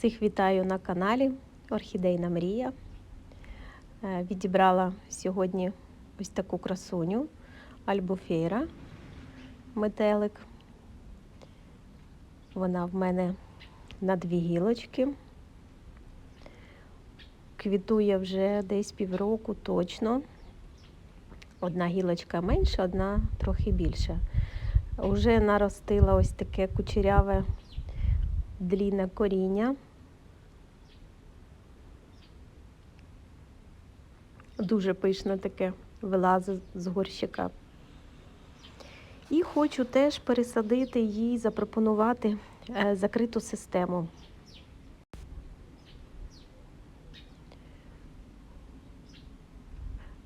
Всіх вітаю на каналі Орхідейна Мрія. Е, Відібрала сьогодні ось таку красуню Альбуфейра метелик. Вона в мене на дві гілочки. Квітує вже десь півроку точно. Одна гілочка менша, одна трохи більша. Уже наростила ось таке кучеряве длінне коріння. Дуже пишне таке вилазить з горщика. І хочу теж пересадити їй, запропонувати е, закриту систему.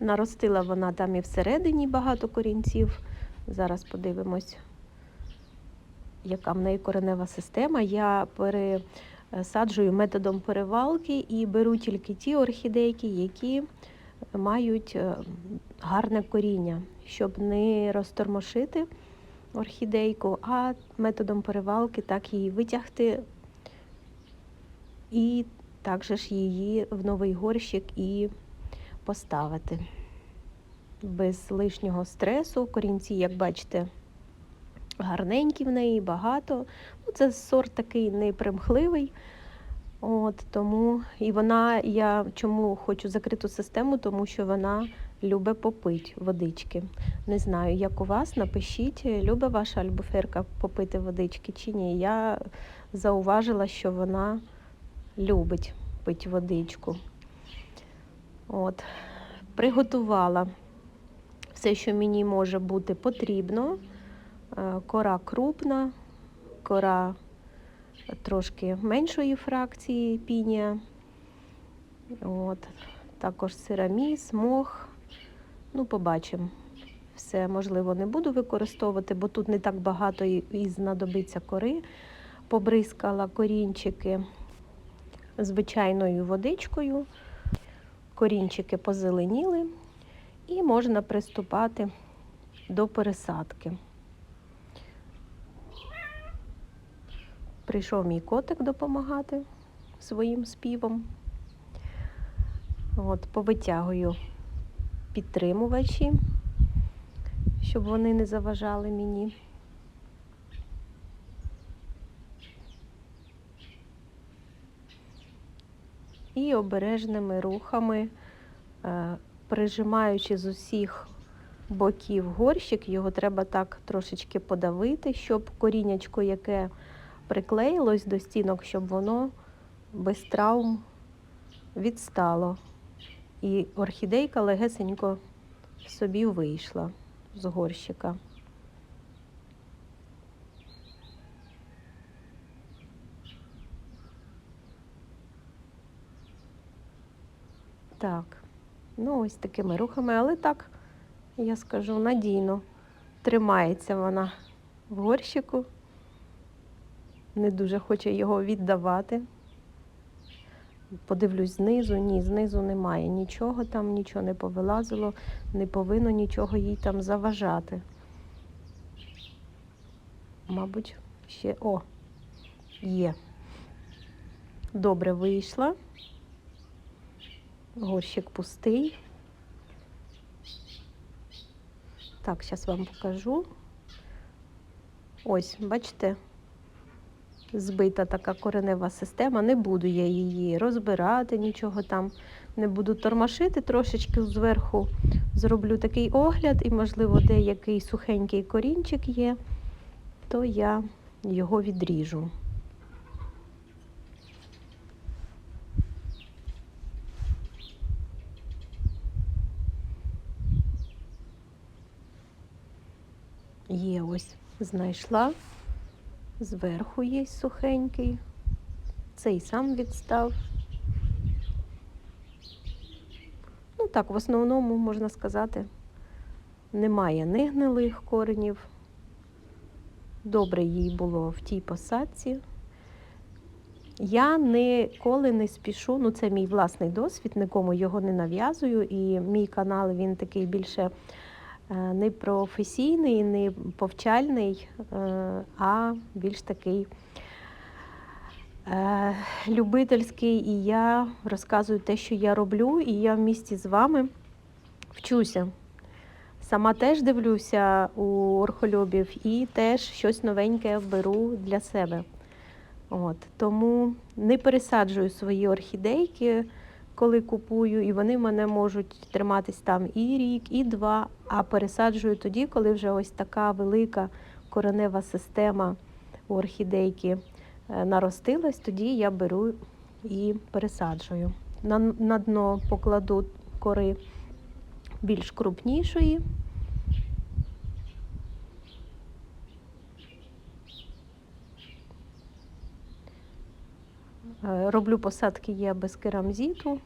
Наростила вона там і всередині багато корінців. Зараз подивимось, яка в неї коренева система. Я пересаджую методом перевалки і беру тільки ті орхідейки, які мають е, гарне коріння, щоб не розтормошити орхідейку, а методом перевалки так її витягти і також її в новий горщик і поставити. Без лишнього стресу. Корінці, як бачите, гарненькі в неї, багато. Ну, Це сорт такий непримхливий. От, тому і вона, я чому хочу закриту систему, тому що вона любить попити водички. Не знаю, як у вас, напишіть, любить ваша альбуферка попити водички чи ні. Я зауважила, що вона любить пити водичку. От, Приготувала все, що мені може бути потрібно. Е, Кора крупна, кора трошки меншої фракції пінія. От. Також сираміс, мох. Ну, побачимо. Все, можливо, не буду використовувати, бо тут не так багато і, знадобиться кори. Побризкала корінчики звичайною водичкою. Корінчики позеленіли і можна приступати до пересадки. Прийшов мій котик допомагати своїм співом. От, Повитягую підтримувачі, щоб вони не заважали мені. І обережними рухами, е, прижимаючи з усіх боків горщик, його треба так трошечки подавити, щоб коріннячко, яке приклеїлось до стінок, щоб воно без травм відстало. І орхідейка легесенько собі вийшла з горщика. Так, ну ось такими рухами, але так, я скажу, надійно тримається вона в горщику не дуже хоче його віддавати. Подивлюсь знизу, ні, знизу немає нічого там, нічого не повилазило, не повинно нічого їй там заважати. Мабуть, ще о, є. Добре вийшла. Горщик пустий. Так, зараз вам покажу. Ось, бачите? Збита така коренева система. Не буду я її розбирати, нічого там не буду тормошити, трошечки зверху зроблю такий огляд, і, можливо, деякий сухенький корінчик є, то я його відріжу. Є ось знайшла. Зверху є сухенький. Цей сам відстав. Ну так, в основному, можна сказати, немає нигнилих коренів. Добре їй було в тій посадці. Я ніколи не спішу, ну це мій власний досвід, нікому його не нав'язую, і мій канал він такий більше не професійний, не повчальний, е, а більш такий е, любительський, і я розказую те, що я роблю, і я в місті з вами вчуся. Сама теж дивлюся у орхольобів і теж щось новеньке беру для себе. От, тому не пересаджую свої орхідейки, коли купую, і вони в мене можуть триматись там і рік, і два, а пересаджую тоді, коли вже ось така велика коренева система у орхідейки е, наростилась, тоді я беру і пересаджую. На, на дно покладу кори більш крупнішої. Е, Роблю посадки я без керамзіту.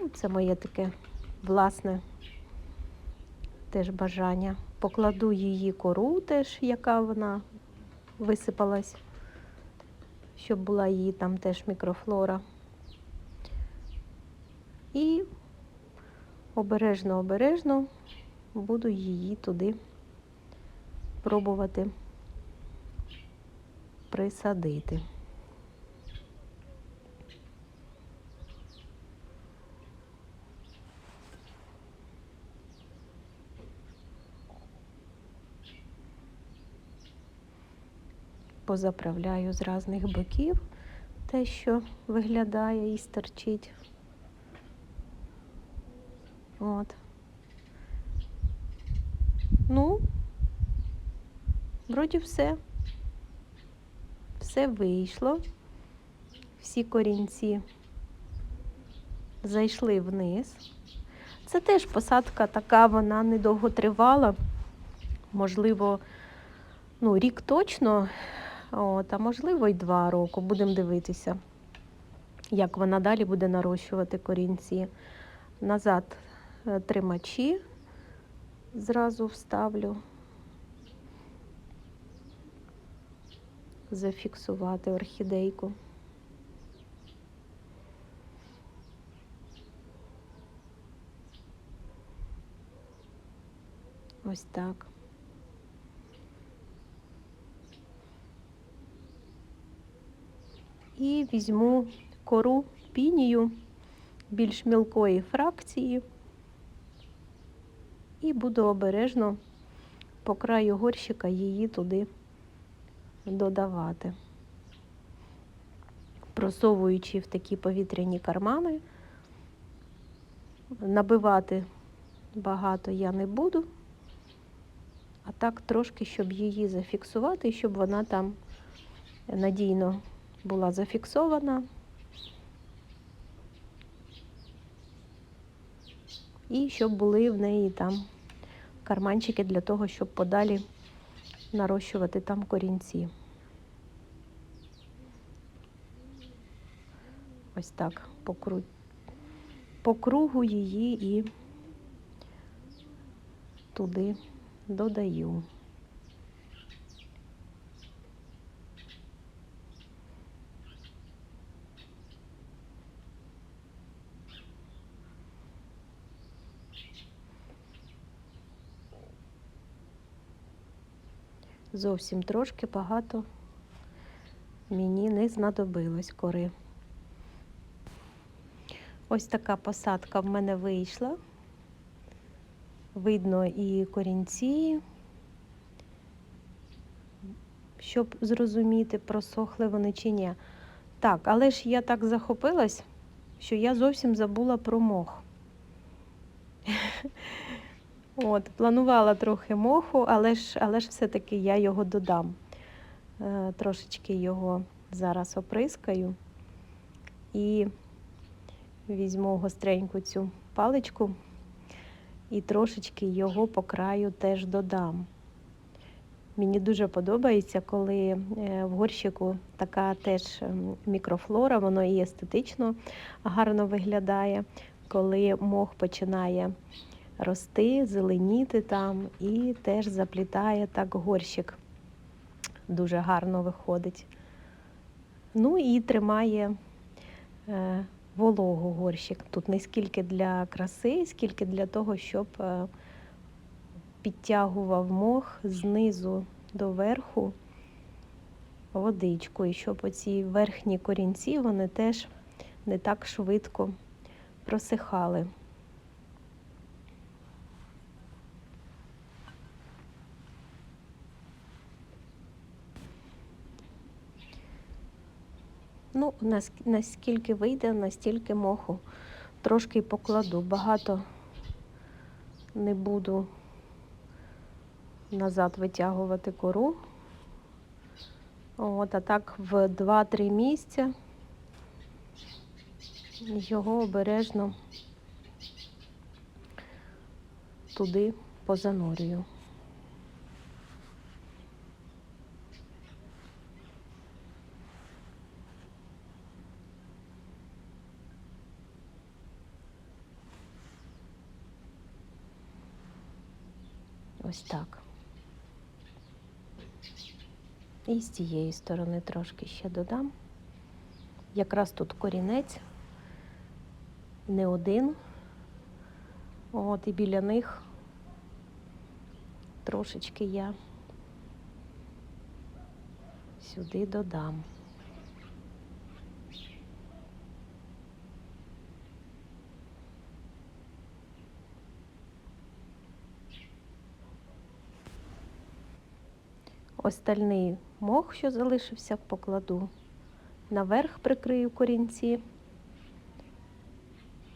Ну, Це моє таке власне теж бажання. Покладу її кору теж, яка вона висипалась, щоб була її там теж мікрофлора. І обережно-обережно буду її туди пробувати присадити. Позаправляю з різних боків те, що виглядає і стерчить. От. Ну, вроді все. Все вийшло. Всі корінці зайшли вниз. Це теж посадка така, вона недовго тривала. Можливо, ну, рік точно, От, а можливо, й два роки. Будемо дивитися, як вона далі буде нарощувати корінці. Назад е, тримачі зразу вставлю, зафіксувати орхідейку. Ось так. І візьму кору пінію більш мілкої фракції і буду обережно по краю горщика її туди додавати, просовуючи в такі повітряні кармани. Набивати багато я не буду, а так трошки, щоб її зафіксувати, щоб вона там надійно була зафіксована. І щоб були в неї там карманчики для того, щоб подалі нарощувати там корінці. Ось так по, кру... по кругу її і туди додаю. Зовсім трошки багато мені не знадобилось кори. Ось така посадка в мене вийшла. Видно і корінці, щоб зрозуміти, просохли вони чи ні. Так, але ж я так захопилась, що я зовсім забула про мох. От, Планувала трохи моху, але ж але ж все-таки я його додам. Е, Трошечки його зараз оприскаю і візьму гостреньку цю паличку і трошечки його по краю теж додам. Мені дуже подобається, коли е, в горщику така теж ем, мікрофлора, воно і естетично гарно виглядає, коли мох починає рости, зеленіти там і теж заплітає так горщик. Дуже гарно виходить. Ну і тримає е, вологу горщик. Тут не скільки для краси, скільки для того, щоб е, підтягував мох знизу до верху водичку, і щоб оці верхні корінці вони теж не так швидко просихали. Ну, наскільки вийде, настільки моху трошки покладу. Багато не буду назад витягувати кору. От, а так в 2-3 місця його обережно туди позанурюю. Ось так. І з цієї сторони трошки ще додам. Якраз тут корінець, не один. От і біля них трошечки я сюди додам. Остальний мох, що залишився, покладу наверх, прикрию корінці.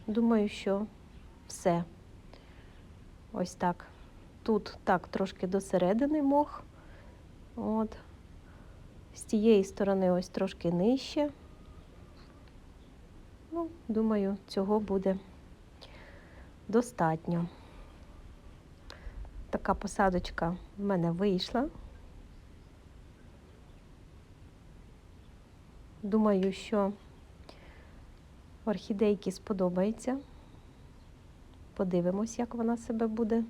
Думаю, що все. Ось так. Тут так трошки до середини мох. От. З тієї сторони ось трошки нижче. Ну, думаю, цього буде достатньо. Така посадочка в мене вийшла. Думаю, що орхідейки сподобається. Подивимось, як вона себе буде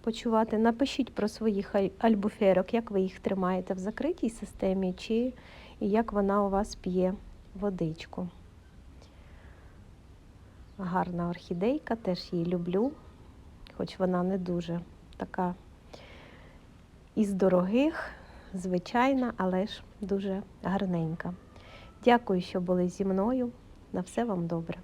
почувати. Напишіть про своїх альбуферок, як ви їх тримаєте в закритій системі, чи як вона у вас п'є водичку. Гарна орхідейка, теж її люблю, хоч вона не дуже така із дорогих, звичайна, але ж дуже гарненька. Дякую, що були зі мною. На все вам добре.